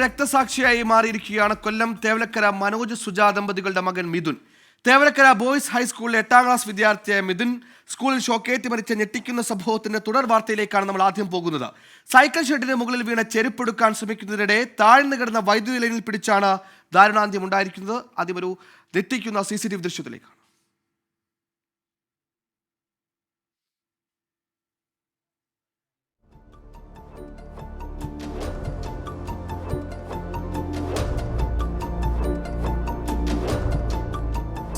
രക്തസാക്ഷിയായി മാറിയിരിക്കുകയാണ് കൊല്ലം തേവലക്കര മനോജ് സുജാ ദമ്പതികളുടെ മകൻ മിഥുൻ. തേവലക്കര ബോയ്സ് ഹൈസ്കൂളിലെ എട്ടാം ക്ലാസ് വിദ്യാർത്ഥിയായ മിഥുൻ സ്കൂളിൽ ഷോക്കേറ്റ് മരിച്ച ഞെട്ടിക്കുന്ന സംഭവത്തിന്റെ തുടർ വാർത്തയിലേക്കാണ് നമ്മൾ ആദ്യം പോകുന്നത്. സൈക്കിൾ ഷെഡിന് മുകളിൽ വീണ ചെരുപ്പെടുക്കാൻ ശ്രമിക്കുന്നതിനിടെ താഴ്ന്നു കിടന്ന വൈദ്യുതി ലൈനിൽ പിടിച്ചാണ് ദാരുണാന്ത്യം ഉണ്ടായിരിക്കുന്നത്. ആദ്യം ഒരു ഞെട്ടിക്കുന്ന സി സി ടി വി ദൃശ്യത്തിലേക്കാണ്.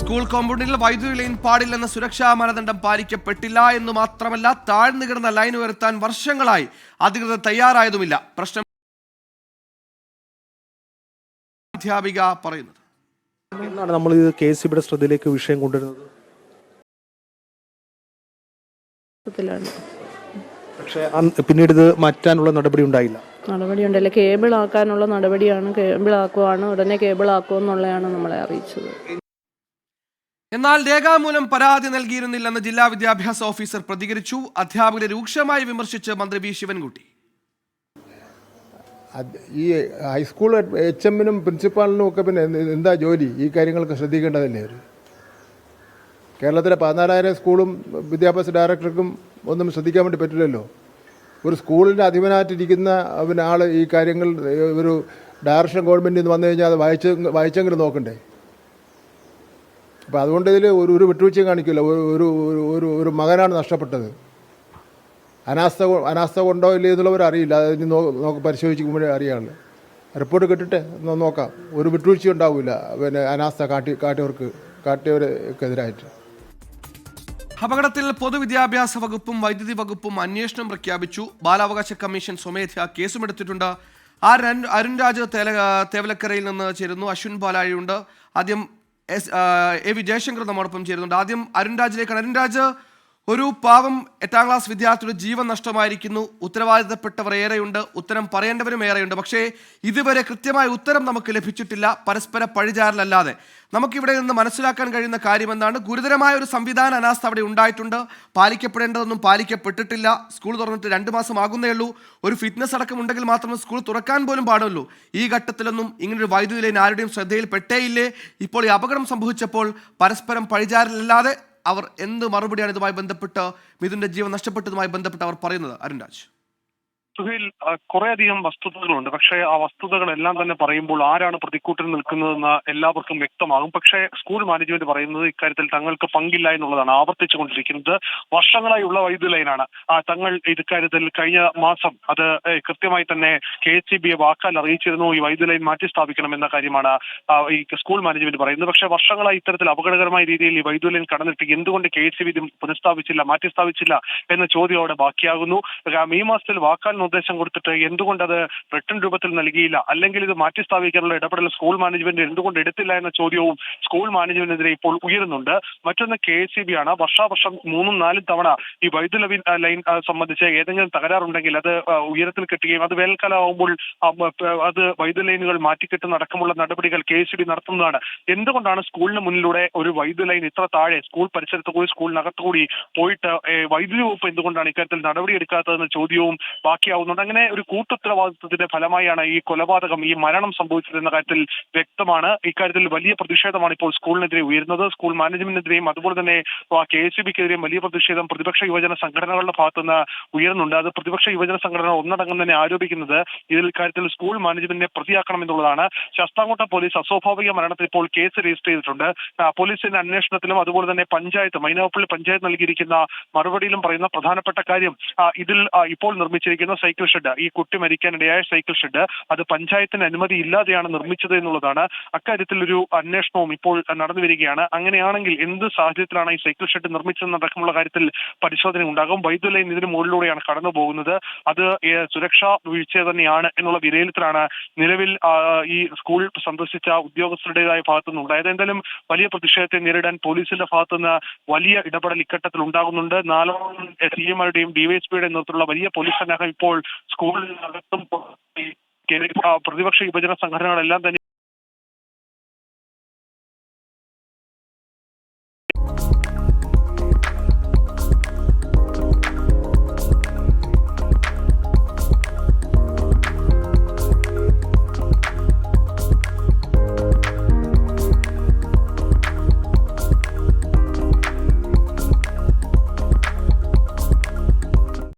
സ്കൂൾ കോമ്പൗണ്ടിൽ വൈദ്യുതി ലൈൻ പാടില്ലെന്ന സുരക്ഷാ മാനദണ്ഡം പാലിക്കപ്പെട്ടില്ല എന്ന് മാത്രമല്ല താഴ്ന്നു കിടന്ന ലൈൻ ഉയർത്താൻ വർഷങ്ങളായി അധികൃതർ തയ്യാറായതുമില്ല. പ്രശ്നം അധ്യാപിക പറയുന്നത്. എന്നാണ് നമ്മൾ ഇത് കെ എസ് സിബിയുടെ ശ്രദ്ധയിലേക്ക് വിഷയം കൊണ്ടുവരുന്നത്? പക്ഷേ പിന്നീട് ഇത് മാറ്റാനുള്ള നടപടി ഉണ്ടായില്ല. നടപടി ഉണ്ടല്ല കേബിൾ ആക്കാനുള്ള നടപടിയാണ് കേബിൾ ആക്കുവാണ് ഉടനെ കേബിൾ ആക്കുമെന്നുള്ളതാണ് നമ്മളെ അറിയിച്ചത്. എന്നാൽ രേഖാമൂലം പരാതി നൽകിയിരുന്നില്ലെന്ന് ജില്ലാ വിദ്യാഭ്യാസ ഓഫീസർ പ്രതികരിച്ചു. അധ്യാപകരെ രൂക്ഷമായി വിമർശിച്ച് മന്ത്രി വി ശിവൻകുട്ടി. ഈ ഹൈസ്കൂൾ എച്ച് എമ്മിനും പ്രിൻസിപ്പാളിനും ഒക്കെ പിന്നെ എന്താ ജോലി? ഈ കാര്യങ്ങളൊക്കെ ശ്രദ്ധിക്കേണ്ടതല്ലേ അവർ കേരളത്തിലെ പതിനാലായിരം സ്കൂളും വിദ്യാഭ്യാസ ഡയറക്ടർക്കും ഒന്നും ശ്രദ്ധിക്കാൻ വേണ്ടി പറ്റില്ലല്ലോ. ഒരു സ്കൂളിന്റെ അധിപനായിട്ടിരിക്കുന്ന പിന്നെ ആൾ ഈ കാര്യങ്ങൾ ഒരു ഡയറക്ഷൻ ഗവൺമെന്റിൽ നിന്ന് വന്നു കഴിഞ്ഞാൽ അത് വായിച്ച് വായിച്ചെങ്കിലും നോക്കണ്ടേ? അപ്പോൾ അതുകൊണ്ട് ഇതിൽ ഒരു ഒരു വിട്ടുവീഴ്ചയും കാണിക്കില്ല ഒരു ഒരു ഒരു- മകനാണ് നഷ്ടപ്പെട്ടത്. അനാസ്ഥ അനാസ്ഥ കൊണ്ടോ ഇല്ലേ എന്നുള്ളവർ അറിയില്ല. അത് ഇനി നോക്ക് പരിശോധിക്കുമ്പോഴേ അറിയാനുള്ളൂ റിപ്പോർട്ട് കിട്ടട്ടെ നോക്കാം. ഒരു വിട്ടുവീഴ്ച ഉണ്ടാവില്ല പിന്നെ അനാസ്ഥ കാട്ടി കാട്ടിയവർക്ക് കാട്ടിയവർക്കെതിരായിട്ട്. അപകടത്തിൽ പൊതുവിദ്യാഭ്യാസ വകുപ്പും വൈദ്യുതി വകുപ്പും അന്വേഷണം പ്രഖ്യാപിച്ചു. ബാലാവകാശ കമ്മീഷൻ സ്വമേധയാ കേസുമെടുത്തിട്ടുണ്ട്. ആ അരുൺ- രാജ് തേവലക്കരയിൽ നിന്ന് ചേരുന്നു. അശ്വിൻ പാലാഴിയുണ്ട് ആദ്യം എസ് എ വി ജയശങ്കർ നമ്മോടൊപ്പം ചേരുന്നുണ്ട്. ആദ്യം അരുൺ രാജിലേക്കാണ് അരുൺ രാജ് ഒരു പാവം എട്ടാം ക്ലാസ് വിദ്യാർത്ഥിയുടെ ജീവൻ നഷ്ടമായിരിക്കുന്നു. ഉത്തരവാദിത്തപ്പെട്ടവർ ഏറെയുണ്ട്. ഉത്തരം പറയേണ്ടവരും ഏറെയുണ്ട്. പക്ഷേ ഇതുവരെ കൃത്യമായ ഉത്തരം നമുക്ക് ലഭിച്ചിട്ടില്ല. പരസ്പര പഴിചാരലല്ലാതെ. നമുക്കിവിടെ നിന്ന് മനസ്സിലാക്കാൻ കഴിയുന്ന കാര്യം എന്താണ് ഗുരുതരമായ ഒരു സംവിധാന അനാസ്ഥ അവിടെ ഉണ്ടായിട്ടുണ്ട്. പാലിക്കപ്പെടേണ്ടതൊന്നും പാലിക്കപ്പെട്ടിട്ടില്ല. സ്കൂൾ തുറന്നിട്ട് രണ്ട് മാസം ആകുന്നേ ഉള്ളൂ. ഒരു ഫിറ്റ്നസ് അടക്കം ഉണ്ടെങ്കിൽ മാത്രമേ സ്കൂൾ തുറക്കാൻ പോലും പാടുള്ളൂ. ഈ ഘട്ടത്തിലൊന്നും ഇങ്ങനൊരു വൈദ്യുതി ലൈൻ ആരുടെയും ശ്രദ്ധയിൽ പെട്ടേയില്ലേ ഇപ്പോൾ ഈ അപകടം സംഭവിച്ചപ്പോൾ പരസ്പരം പഴിചാരലല്ലാതെ അവർ എന്ത് മറുപടിയാണ് ഇതുമായി ബന്ധപ്പെട്ട് മിഥുന്റെ ജീവൻ നഷ്ടപ്പെട്ടതുമായി ബന്ധപ്പെട്ട് അവർ പറയുന്നത് അരുൺ രാജ് സുഹൈൽ കുറേയധികം വസ്തുതകളുണ്ട്. പക്ഷേ ആ വസ്തുതകളെല്ലാം തന്നെ പറയുമ്പോൾ ആരാണ് പ്രതിക്കൂട്ടിൽ നിൽക്കുന്നതെന്ന് എല്ലാവർക്കും വ്യക്തമാകും. പക്ഷേ സ്കൂൾ മാനേജ്മെന്റ് പറയുന്നത് ഇക്കാര്യത്തിൽ തങ്ങൾക്ക് പങ്കില്ല എന്നുള്ളതാണ് ആവർത്തിച്ചു കൊണ്ടിരിക്കുന്നത് വർഷങ്ങളായുള്ള വൈദ്യുതി ലൈനാണ്. തങ്ങൾ ഇക്കാര്യത്തിൽ കഴിഞ്ഞ മാസം അത് കൃത്യമായി തന്നെ കെ സി ബിയെ വാക്കാൽ അറിയിച്ചിരുന്നു. ഈ വൈദ്യുതി ലൈൻ മാറ്റി സ്ഥാപിക്കണം എന്ന കാര്യമാണ് ഈ സ്കൂൾ മാനേജ്മെന്റ് പറയുന്നത്. പക്ഷേ വർഷങ്ങളായി ഇത്തരത്തിൽ അപകടകരമായ രീതിയിൽ ഈ വൈദ്യുതി ലൈൻ കടന്നിട്ട് എന്തുകൊണ്ട് കെ സി ബി ഇത് പുനഃസ്ഥാപിച്ചില്ല മാറ്റി സ്ഥാപിച്ചില്ല എന്ന ചോദ്യം അവിടെ ബാക്കിയാകുന്നു. ഈ മാസത്തിൽ വാക്കാൽ നിർദ്ദേശം കൊടുത്തിട്ട് എന്തുകൊണ്ട് അത് റിട്ടേൺ രൂപത്തിൽ നൽകിയില്ല? അല്ലെങ്കിൽ ഇത് മാറ്റി സ്ഥാപിക്കാനുള്ള ഇടപെടൽ സ്കൂൾ മാനേജ്മെന്റ് എന്തുകൊണ്ട് എടുത്തില്ല എന്ന ചോദ്യവും സ്കൂൾ മാനേജ്മെന്റിനെതിരെ ഇപ്പോൾ ഉയരുന്നുണ്ട്. മറ്റൊന്ന് കെ എസ് സി ബി ആണ്. വർഷാവർഷം മൂന്നും നാലും തവണ ഈ വൈദ്യുതി ലൈൻ- സംബന്ധിച്ച് ഏതെങ്കിലും തകരാറുണ്ടെങ്കിൽ അത് ഉയരത്തിൽ കിട്ടുകയും അത് വേനൽക്കാലം ആകുമ്പോൾ ആ, മ, പ, അത് വൈദ്യുതി ലൈനുകൾ മാറ്റിക്കെട്ടുന്ന അടക്കമുള്ള നടപടികൾ കെ എസ് സി ബി നടത്തുന്നതാണ്. എന്തുകൊണ്ടാണ് സ്കൂളിന് മുന്നിലൂടെ ഒരു വൈദ്യുതി ലൈൻ ഇത്ര താഴെ സ്കൂൾ പരിസരത്ത് കൂടി സ്കൂളിനകത്ത് കൂടി പോയിട്ട് വൈദ്യുതി വകുപ്പ് എന്തുകൊണ്ടാണ് ഇക്കാര്യത്തിൽ നടപടിയെടുക്കാത്തതെന്ന ചോദ്യവും ബാക്കിയാവുന്നുണ്ട് അങ്ങനെ ഒരു കൂട്ടുത്തരവാദിത്വത്തിന്റെ ഫലമായാണ് ഈ കൊലപാതകം ഈ മരണം സംഭവിച്ചത് എന്ന കാര്യത്തിൽ വ്യക്തമാണ്. ഇക്കാര്യത്തിൽ വലിയ പ്രതിഷേധമാണ് ഇപ്പോൾ സ്കൂളിനെതിരെ ഉയരുന്നത്. സ്കൂൾ മാനേജ്മെന്റിനെതിരെയും അതുപോലെ തന്നെ കെ എസ് ബിക്കെതിരെയും വലിയ പ്രതിഷേധം പ്രതിപക്ഷ യുവജന സംഘടനകളുടെ ഭാഗത്തുനിന്ന് ഉയരുന്നുണ്ട്. അത് പ്രതിപക്ഷ യുവജന സംഘടന ഒന്നടങ്കം തന്നെ ആരോപിക്കുന്നത് ഇതിൽ കാര്യത്തിൽ സ്കൂൾ മാനേജ്മെന്റിനെ പ്രതിയാക്കണം എന്നുള്ളതാണ്. ശസ്താംകോട്ട പോലീസ് അസ്വാഭാവിക മരണത്തിൽ ഇപ്പോൾ കേസ് രജിസ്റ്റർ ചെയ്തിട്ടുണ്ട്. പോലീസിന്റെ അന്വേഷണത്തിലും അതുപോലെ തന്നെ പഞ്ചായത്ത് മൈനാപ്പള്ളി പഞ്ചായത്ത് നൽകിയിരിക്കുന്ന മറുപടിയിലും പറയുന്ന പ്രധാനപ്പെട്ട കാര്യം ഇതിൽ ഇപ്പോൾ നിർമ്മിച്ചിരിക്കുന്ന സൈക്കിൾ ഷെഡ്. ഈ കുട്ടി മരിക്കാനിടയായ സൈക്കിൾ ഷെഡ് അത് പഞ്ചായത്തിന് അനുമതി ഇല്ലാതെയാണ് നിർമ്മിച്ചത് എന്നുള്ളതാണ് അക്കാര്യത്തിൽ ഒരു അന്വേഷണവും ഇപ്പോൾ നടന്നു വരികയാണ്. അങ്ങനെയാണെങ്കിൽ എന്ത് സാഹചര്യത്തിലാണ് ഈ സൈക്കിൾ ഷെഡ് നിർമ്മിച്ചതെന്നടക്കമുള്ള കാര്യത്തിൽ പരിശോധന ഉണ്ടാകും. വൈദ്യുത ലൈൻ ഇതിന് മുകളിലൂടെയാണ് കടന്നു പോകുന്നത്. അത് സുരക്ഷാ വീഴ്ച തന്നെയാണ് എന്നുള്ള വിലയിരുത്തലാണ് നിലവിൽ ഈ സ്കൂൾ സന്ദർശിച്ച ഉദ്യോഗസ്ഥരുടേതായ ഭാഗത്തുനിന്ന് ഉണ്ടായത് എന്തായാലും വലിയ പ്രതിഷേധത്തെ നേരിടാൻ പോലീസിന്റെ ഭാഗത്തുനിന്ന് വലിയ ഇടപെടൽ ഇക്കട്ടത്തിൽ ഉണ്ടാകുന്നുണ്ട്. നാലോളം സി എമാരുടെയും ഡിവൈഎസ്പിയുടെയും നേതൃത്വത്തിലുള്ള വലിയ പോലീസ് സന്നാഹം ഇപ്പോൾ സ്കൂളിനകത്തും കേന്ദ്ര- ആ, പ്രതിപക്ഷ യുവജന സംഘടനകളെല്ലാം തന്നെ